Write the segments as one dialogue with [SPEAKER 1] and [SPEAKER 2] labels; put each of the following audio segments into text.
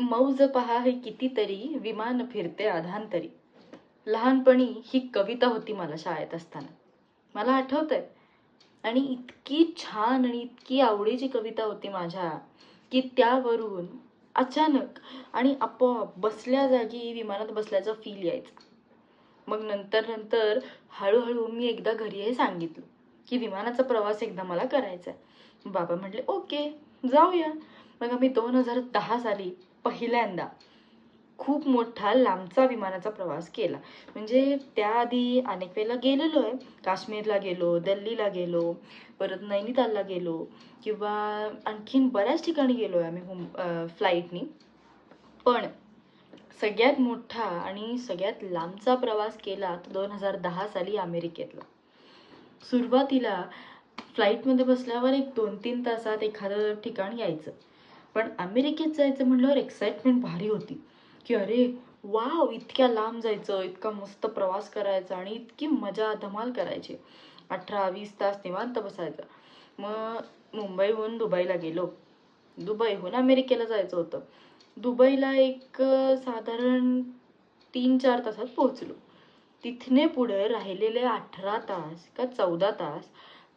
[SPEAKER 1] मौज पहा हे कितीतरी विमान फिरते अधांतरी लहानपणी ही कविता होती मला शाळेत असताना. मला आठवतंय. आणि इतकी छान आणि इतकी आवडीची कविता होती माझ्या की त्यावरून अचानक आणि आपोआप बसल्या जागी विमानात बसल्याचा फील यायचा. मग नंतर नंतर हळूहळू मी एकदा घरी हे सांगितलं की विमानाचा प्रवास एकदा मला करायचा आहे बाबा म्हटले ओके जाऊया. मग आम्ही दोन हजार दहा साली पहिल्यांदा खूप मोठा लांबचा विमानाचा प्रवास केला. म्हणजे त्याआधी अनेक वेळेला गेलेलो आहे काश्मीरला गेलो दिल्लीला गेलो परत नैनितालला गेलो किंवा आणखीन बऱ्याच ठिकाणी गेलो आहे आम्ही होम फ्लाईटनी पण सगळ्यात मोठा आणि सगळ्यात लांबचा प्रवास केला तो दोन हजार दहा साली अमेरिकेतला. सुरुवातीला फ्लाईटमध्ये बसल्यावर एक दोन तीन तासात एखादं ठिकाण यायचं. पण अमेरिकेत जायचं म्हटल्यावर एक्साइटमेंट भारी होती. की अरे वाव इतक्या लांब जायचं इतका मस्त प्रवास करायचा आणि इतकी मजा धमाल करायची. अठरा वीस तास निवांत बसायचं. मग मुंबईहून दुबईला गेलो. दुबईहून अमेरिकेला जायचं होतं. दुबईला एक साधारण तीन चार तासात पोहोचलो. तिथने पुढे राहिलेले अठरा तास का चौदा तास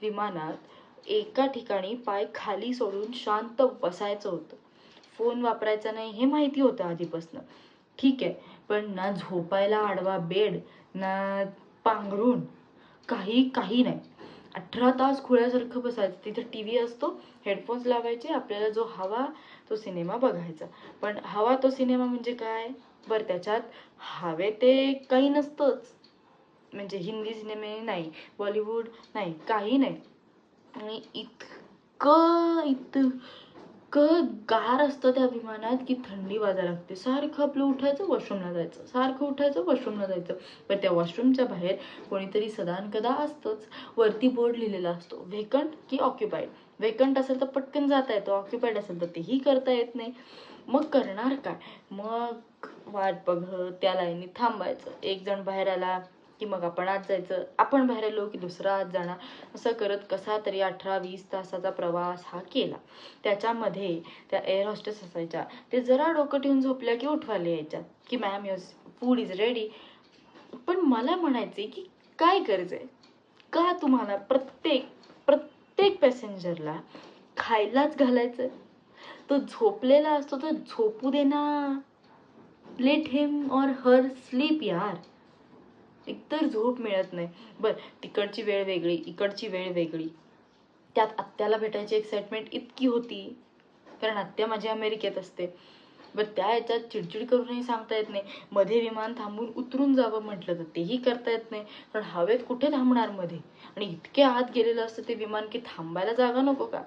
[SPEAKER 1] विमानात एका ठिकाणी पाय खाली सोडून शांत बसायचं होतं. फोन वापरायचा नाही हे माहिती होतं आधीपासनं. ठीक आहे पण ना झोपायला आडवा बेड ना पांघरून काही काही नाही. अठरा तास खुळ्यासारखं बसायचं. तिथे टी व्ही असतो हेडफोन्स लावायचे आपल्याला जो हवा तो सिनेमा बघायचा. पण हवा तो सिनेमा म्हणजे काय? बरं त्याच्यात हवे ते काही नसतंच. म्हणजे हिंदी सिनेमे नाही बॉलिवूड नाही काही नाही. आणि इतकं इतकं गार असतं त्या विमानात की थंडी वाजायला लागते. सारखं आपलं उठायचं वॉशरूमला जायचं. सारखं उठायचं वॉशरूमला जायचं. पण त्या वॉशरूमच्या बाहेर कोणीतरी सदानकदा असतंच. वरती बोर्ड लिहिलेला असतो व्हेकंट की ऑक्युपाईड? व्हेकंट असेल तर पटकन जाता येतं. ऑक्युपाईड असेल तर तेही करता येत नाही. मग करणार काय? मग वाट बघत त्या लाईनीत थांबायचं. एक जण बाहेर आला की मग आपण आत जायचं आपण बाहेर आलो की दुसरा आत जाणार. असं करत कसा तरी अठरा वीस तासाचा प्रवास हा केला. त्याच्यामध्ये त्या एअर हॉस्टेस असायच्या. ते जरा डोकं ठेवून झोपल्या की उठवायला यायच्या की ma'am your food is ready पण मला म्हणायचे की काय गरज आहे? का तुम्हाला प्रत्येक प्रत्येक पॅसेंजरला खायलाच घालायचं तो झोपलेला असतो तर झोपू देना लेट हिम और हर स्लीप यार. एकतर झोप मिळत नाही. बरं तिकडची वेळ वेगळी इकडची वेळ वेगळी. त्यात आत्याला भेटायची एक्साइटमेंट इतकी होती. कारण आत्या माझी अमेरिकेत असते. बरं त्या याच्यात चिडचिड करूनही सांगता येत नाही. मध्ये विमान थांबून उतरून जावं म्हटलं तर तेही करता येत नाही. कारण हवेत कुठे थांबणार मध्ये? आणि इतके आत गेलेलं असतं ते विमान की थांबायला जागा नको का?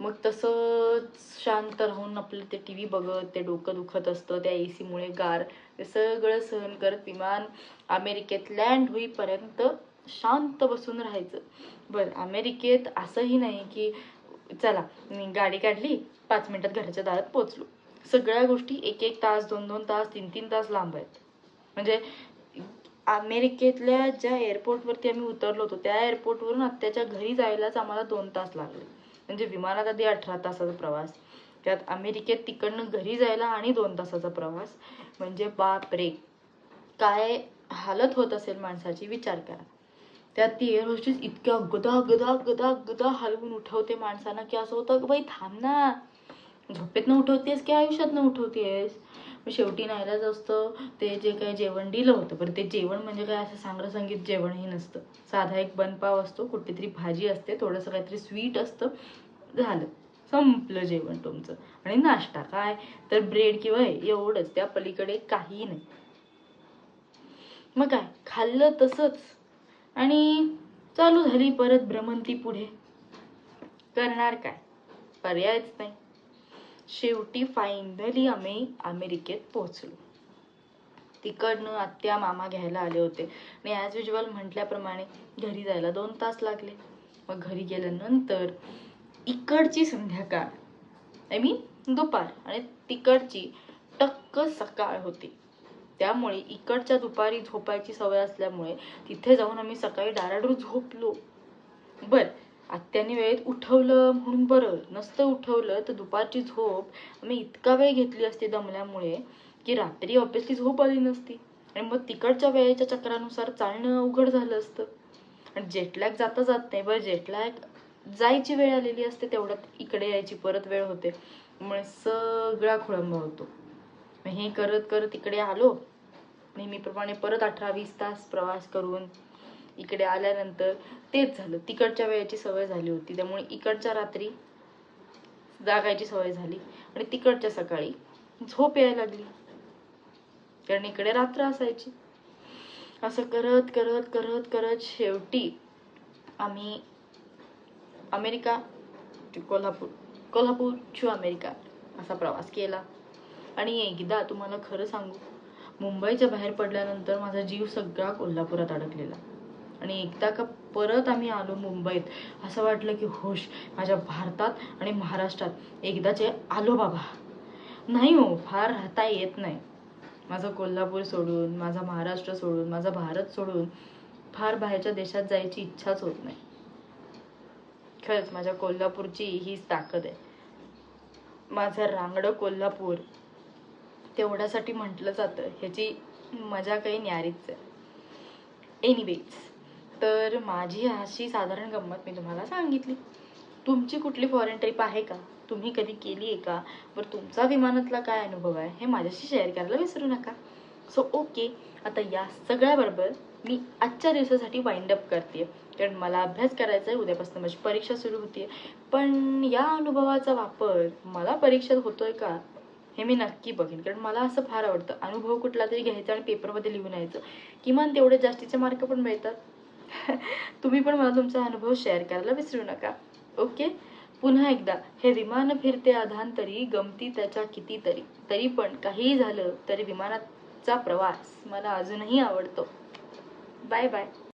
[SPEAKER 1] मग तसंच शांत राहून आपलं ते टी व्ही बघत ते डोकं दुखत असतं त्या ए सीमुळे गार ते सगळं सहन करत विमान अमेरिकेत लँड होईपर्यंत शांत बसून राहायचं. बरं अमेरिकेत असंही नाही की चला मी गाडी काढली पाच मिनिटात घराच्या दारात पोचलो सगळ्या गोष्टी एक एक तास दोन दोन तास तीन तीन तास लांब आहेत. म्हणजे अमेरिकेतल्या ज्या एअरपोर्टवरती आम्ही उतरलो होतो त्या एअरपोर्टवरून आत्याच्या घरी जायलाच आम्हाला दोन तास लागले. म्हणजे विमानात आधी अठरा तासाचा प्रवास त्यात अमेरिकेत तिकडनं घरी जायला आणि दोन तासाचा प्रवास. म्हणजे बाप रे काय हालत होत असेल माणसाची विचार करा. त्यात ती एअर होस्टेस इतक्या गदा गदा गदा गदा हलवून उठवते माणसांना की असं होतं की बाई थांब ना. झोपेतनं उठवतेस की आयुष्यातनं उठवतेस? मग शेवटी नाहीलाच असतं ते जे काही जेवण दिलं होतं. बरं ते जेवण म्हणजे काय? असं सांगडं संगीत जेवणही नसतं. साधा एक बनपाव असतो कुठली तरी भाजी असते थोडंसं काहीतरी स्वीट असतं झालं. संपलं जेवण तुमचं. आणि नाश्ता काय? तर ब्रेड किंवा हे एवढंच त्या पलीकडे काही नाही. मग काय? खाल्लं तसंच. आणि चालू झाली परत भ्रमंती पुढे. करणार काय? पर्यायच नाही. शेवटी फायनली आम्ही अमेरिकेत पोहोचलो. तिकडनं आत्या मामा घ्यायला आले होते. आणि ॲज युजल म्हटल्याप्रमाणे घरी जायला दोन तास लागले. मग घरी गेल्यानंतर इकडची संध्याकाळ आय मीन दुपार आणि तिकडची टक्क सकाळ होती. त्यामुळे इकडच्या दुपारी झोपायची सवय असल्यामुळे तिथे जाऊन आम्ही सकाळी डाराडूर झोपलो. बर आत्याने वेळेत उठवलं म्हणून बरं. नसतं उठवलं तर दुपारची झोप मी इतका वेळ घेतली असती दमल्यामुळे की रात्री ऑब्विसली झोप आली नसती. आणि मग तिकडच्या वेळेच्या चक्रानुसार चालणं अवघड झालं असतं. आणि जेटलॅग जाता जात नाही. बरं जेटलॅग जायची वेळ आलेली असते तेवढ्यात इकडे यायची परत वेळ होते. त्यामुळे सगळा खोळंबा होतो. हे करत करत इकडे आलो. नेहमीप्रमाणे परत अठरा वीस तास प्रवास करून इकडे आल्यानंतर तेच झालं. तिकडच्या वेळेची सवय झाली होती. त्यामुळे इकडच्या रात्री जागायची सवय झाली आणि तिकडच्या सकाळी झोप यायला लागली. कारण इकडे रात्र असायची. असं करत करत करत करत शेवटी आम्ही America to Kolhapur Kolhapur to America असा प्रवास केला. आणि एकदा तुम्हाला खरं सांगू मुंबईच्या बाहेर पडल्यानंतर माझा जीव सगळा कोल्हापुरात अडकलेला. आणि एकदा का परत आम्ही आलो मुंबईत असं वाटलं की होश माझ्या भारतात आणि महाराष्ट्रात एकदाचे आलो बाबा. नाही हो फार राहता येत नाही. माझं कोल्हापूर सोडून माझा महाराष्ट्र सोडून माझा भारत सोडून फार बाहेरच्या देशात जायची इच्छाच होत नाही. खरंच माझ्या कोल्हापूरची हीच ताकद आहे. माझं रांगडं कोल्हापूर तेवढ्यासाठी म्हटलं जातं ह्याची मजा काही न्यारीच आहे. एनिवेज तर माझी अशी साधारण गंमत मी तुम्हाला सांगितली. तुमची कुठली फॉरेन ट्रिप आहे का? तुम्ही कधी केली आहे का? बरं तुमचा विमानातला काय अनुभव आहे हे माझ्याशी शेअर करायला विसरू नका. सो ओके आता या सगळ्याबरोबर मी आजच्या दिवसासाठी वाइंड अप करते. कारण मला अभ्यास करायचा आहे उद्यापासून माझी परीक्षा सुरू होते. पण या अनुभवाचा वापर मला परीक्षेत होतोय का हे मी नक्की बघेन. कारण मला असं फार आवडतं. अनुभव कुठला तरी घ्यायचा आणि पेपरमध्ये लिहून यायचं. किमान तेवढे जास्तीचे मार्क पण मिळतात. तुम्ही पण मला तुमचा अनुभव शेअर करायला विसरू नका. ओके पुन्हा एकदा हे विमान फिरते आधांतरी गमती त्याच्या कितीतरी तरी. पण काहीही झालं तरी विमानाचा प्रवास मला अजूनही आवडतो. Bye bye